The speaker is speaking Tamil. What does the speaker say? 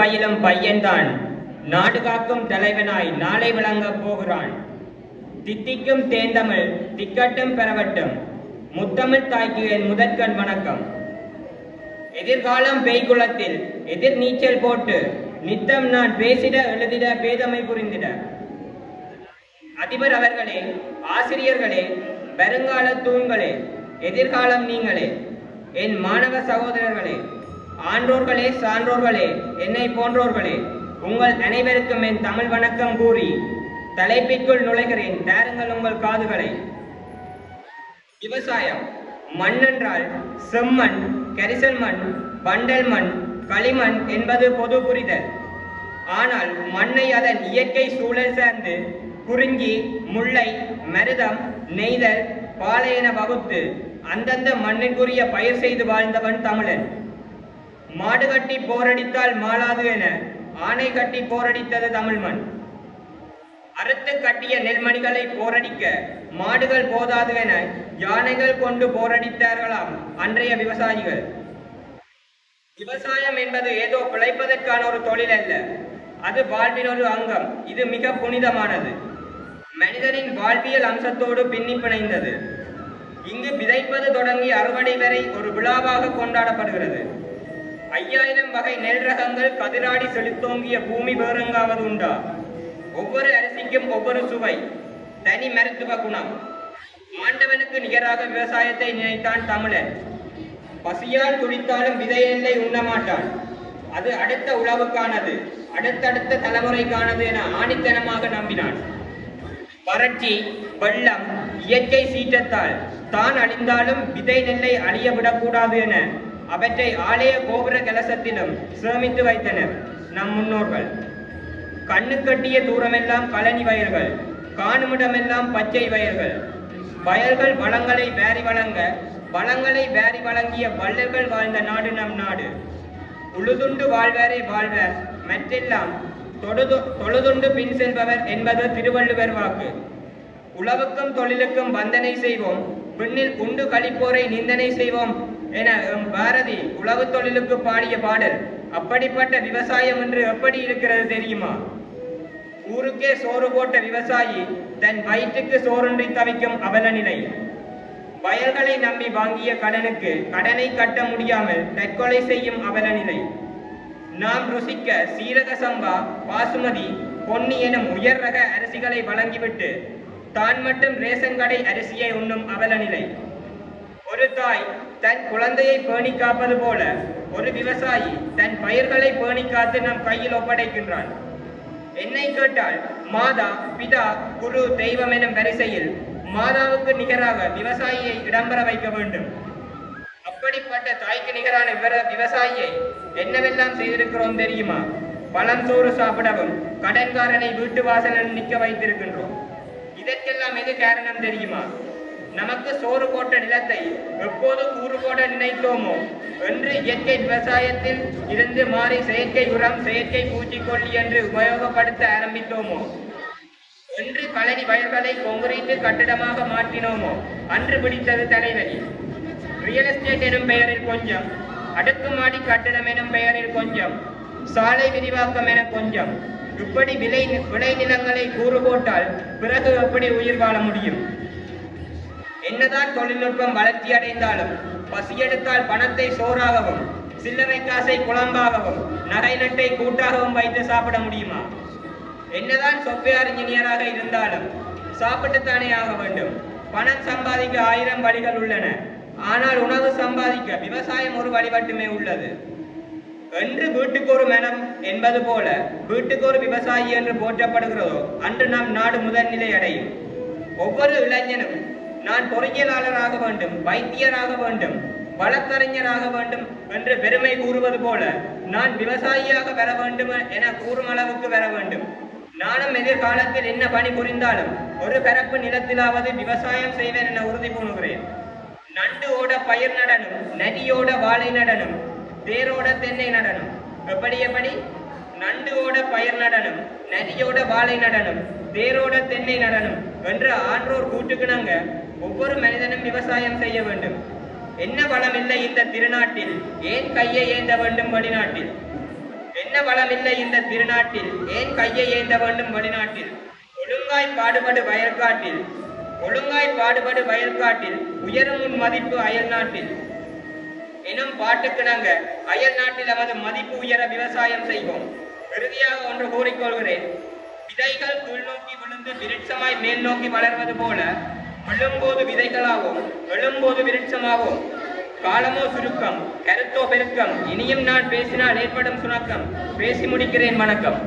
பயிலும் பையன்தான். நாடு காக்கும் தலைவனாய் நாளை விளங்கப் போகிறான். தித்திக்கும் தேந்தமிழ் திக்கட்டும் பெறவட்டும். முத்தமிழ் தாய்க்கு என் முதற்கண் வணக்கம். எதிர்காலம் பெய்குளத்தில் எதிர் நீச்சல் போட்டு நித்தம் நான் பேசிட எழுதிட பேதமை புரிந்திட. அதிபர் அவர்களே ஆசிரியர்களே வருங்கால தூண்களே எதிர்காலம் நீங்களே என் மாணவ சகோதரர்களே ஆன்றோர்களே சான்றோர்களே என்னை போன்றோர்களே உங்கள் அனைவருக்கும் என் தமிழ் வணக்கம் கூறி தலைப்பிற்குள் நுழைகிறேன். தாருங்கள் உங்கள் காதுகளை. விவசாயம். மண் என்றால் செம்மண் கரிசல் மண் வண்டல் மண் களிமண் என்பது பொது புரிதல். ஆனால் மண்ணை அதன் இயற்கை சூழல் சார்ந்து குறிஞ்சி முல்லை மருதம் நெய்தல் பாலை என வகுத்து அந்தந்த மண்ணிற்குரிய பயிர் செய்து வாழ்ந்தவன் தமிழன். மாடு கட்டி போரடித்தால் மாளாது என ஆணை கட்டி போரடித்தது தமிழ் மண் அறுத்து கட்டிய நெல்மணிகளை போரடிக்க மாடுகள் போதாது என யானைகள் கொண்டு போரடித்தார்களாம் அன்றைய விவசாயிகள். விவசாயம் என்பது ஏதோ பிழைப்பதற்கான ஒரு தொழில் அல்ல. அது வாழ்வின் ஒரு அங்கம். இது மிக புனிதமானது. மனிதனின் வாழ்வியல் அம்சத்தோடு பின்னி பிணைந்தது. இங்கு விதைப்பது தொடங்கி அறுவடை வரை ஒரு விழாவாக கொண்டாடப்படுகிறது. ஐயாயிரம் வகை நெல் ரகங்கள் கதிராடி செலுத்தோங்கிய பூமி வேறெங்காவது உண்டா? ஒவ்வொரு அரிசிக்கும் ஒவ்வொரு சுவை தனி மருத்துவ குணம். ஆண்டவனுக்கு நிகராக விவசாயத்தை நினைத்தான் தமிழன். பசியால் துடித்தாலும் விதையில்லை உண்ணமாட்டான். அது அடுத்த உழவுக்கானது அடுத்தடுத்த தலைமுறைக்கானது என ஆணித்தனமாக நம்பினான். வறட்சி வெள்ளம் இயற்கை சீற்றத்தால் தான் அழிந்தாலும் விதை நெல்லை அழிய விடக்கூடாது என அவற்றை ஆலய கோபுர கலசத்திலும் சிரமித்து வைத்தனர். நம் முன்னோர்கள். கண்ணு கட்டிய தூரமெல்லாம் கழனி வயல்கள் காணுமிடமெல்லாம் பச்சை வயல்கள். வயல்கள் வளங்களை வேரி வழங்க வளங்களை வேரி வழங்கிய வள்ளல்கள் வாழ்ந்த நாடு நம் நாடு. உழுதுண்டு வாழ்வாரே வாழ்வர் மற்றெல்லாம் தொழுது தொழுதுண்டு பின் செல்பவர் என்பது திருவள்ளுவர் வாக்கு. உழவுக்கும் தொழிலுக்கும் வந்தனை செய்வோம் பின்னில் குண்டு கழிப்போரை நிந்தனை செய்வோம் என பாரதி உழவு தொழிலுக்கு பாடிய பாடல். அப்படிப்பட்ட விவசாயம் என்று எப்படி இருக்கிறது தெரியுமா? ஊருக்கே சோறு போட்ட விவசாயி தன் வயிற்றுக்கு சோறுன்றி தவிக்கும் அவல நிலை வயல்களை நம்பி வாங்கிய கடனுக்கு கடனை கட்ட முடியாமல் தற்கொலை செய்யும் அவல நிலை நாம் ருசிக்க சீரக சம்பா பாசுமதி பொன்னி எனும் உயர் ரக அரிசிகளை வழங்கிவிட்டு தான் மட்டும் ரேசன் கடை அரிசியை உண்ணும் அவல நிலை ஒரு தாய் தன் குழந்தையை பேணி காப்பது போல ஒரு விவசாயி தன் பயிர்களை பேணி காத்து நம் கையில் ஒப்படைக்கின்றான். என்னை கேட்டால் மாதா பிதா குரு தெய்வம் எனும் வரிசையில் மாதாவுக்கு நிகராக விவசாயியை இடம்பெற வைக்க வேண்டும். அப்படிப்பட்ட தாய்க்கு நிகரான விவர- விவசாயியை என்னவெல்லாம் செய்திருக்கிறோம் தெரியுமா? பழம் சோறு சாப்பிடவும் கடன்காரனை வீட்டு வாசலில் நிற்க வைத்திருக்கின்றோம். இதற்கெல்லாம் எது காரணம் தெரியுமா? நமக்கு சோறு போட்ட நிலத்தை எப்போது கூறு போட நினைத்தோமோ? என்று இயற்கை விவசாயத்தில் இருந்து மாறி செயற்கை உரம் செயற்கை பூச்சிக்கொல்லி என்று உபயோகப்படுத்த ஆரம்பித்தோமோ? என்று பழனி வயல்களை கொங்குரீட்டு கட்டிடமாக மாற்றினோமோ? அன்று பிடித்தது தலைவலி. ரியல் எஸ்டேட் எனும் பெயரில் கொஞ்சம். அடுக்குமாடி கட்டிடம் எனும் பெயரில் கொஞ்சம். சாலை விரிவாக்கம் என கொஞ்சம். இப்படி விளை விளை நிலங்களை கூறு போட்டால் பிறகு எப்படி உயிர் வாழ முடியும்? என்னதான் தொழில்நுட்பம் வளர்ச்சி அடைந்தாலும் பசியெடுத்தால் பணத்தை சோறாகவும் சில்லறை காசை குழம்பாகவும் நடைநட்டை கூட்டாகவும் வைத்து சாப்பிட முடியுமா? என்னதான் சாஃப்ட்வேர் இன்ஜினியராக இருந்தாலும் சாப்பிட்டுத்தானே ஆக வேண்டும். பணம் சம்பாதிக்க ஆயிரம் வழிகள் உள்ளன. ஆனால் உணவு சம்பாதிக்க விவசாயம் ஒரு வழி மட்டுமே உள்ளது. என்று வீட்டுக்கு ஒரு மனம் என்பது போல வீட்டுக்கு ஒரு விவசாயி என்று போற்றப்படுகிறதோ அன்று நம் நாடு முதல்நிலை அடையும். ஒவ்வொரு இளைஞனும் நான் பொறியியலாளராக வேண்டும் வைத்தியராக வேண்டும் வழக்கறிஞராக வேண்டும் என்று பெருமை கூறுவது போல நான் விவசாயியாக வர வேண்டும் என கூறும் அளவுக்கு வர வேண்டும். நானும் எதிர்காலத்தில் என்ன பணி புரிந்தாலும் ஒரு பரப்பு நிலத்திலாவது விவசாயம் செய்வேன் என உறுதி பூணுகிறேன். நண்டு ஓட பயிர் நடனும் நதியோட வாழை நடனும் வேரோட தென்னை நடனம். எப்படி எப்படி நண்டுவோட பயிர் நடனம் நதியோட வாழை நடனம் வேரோட தென்னை நடனம் என்று ஆன்றோர் கூட்டுக்குனாங்க ஒவ்வொரு மனிதனும் விவசாயம் செய்ய வேண்டும். என்ன வளம் இல்லை இந்த திருநாட்டில்? ஏன் கையை ஏந்த வேண்டும் வெளிநாட்டில் என்ன என்ன வளமில்லை இந்த திருநாட்டில்? ஏன் கையை ஏந்த வேண்டும் வெளிநாட்டில் ஒழுங்காய் பாடுபடு வயற்காட்டில் ஒழுங்காய் பாடுபடு வயற்காட்டில் உயரும் உன் மதிப்பு அயல் நாட்டில் பாட்டுக்கு பாட்டுக்கிணங்க அயல் நாட்டில் நமது மதிப்பு உயர விவசாயம் செய்வோம். இறுதியாக ஒன்று கூறிக்கொள்கிறேன். விதைகள் உள்நோக்கி நோக்கி விழுந்து விருட்சமாய் மேல் நோக்கி வளர்வது போல விழும்போது விதைகளாகும் எழும்போது விருட்சமாகும். காலமோ சுருக்கம் கருத்தோ பெருக்கம் இனியும் நான் பேசினால் ஏற்படும் சுணக்கம். பேசி முடிக்கிறேன் வணக்கம்.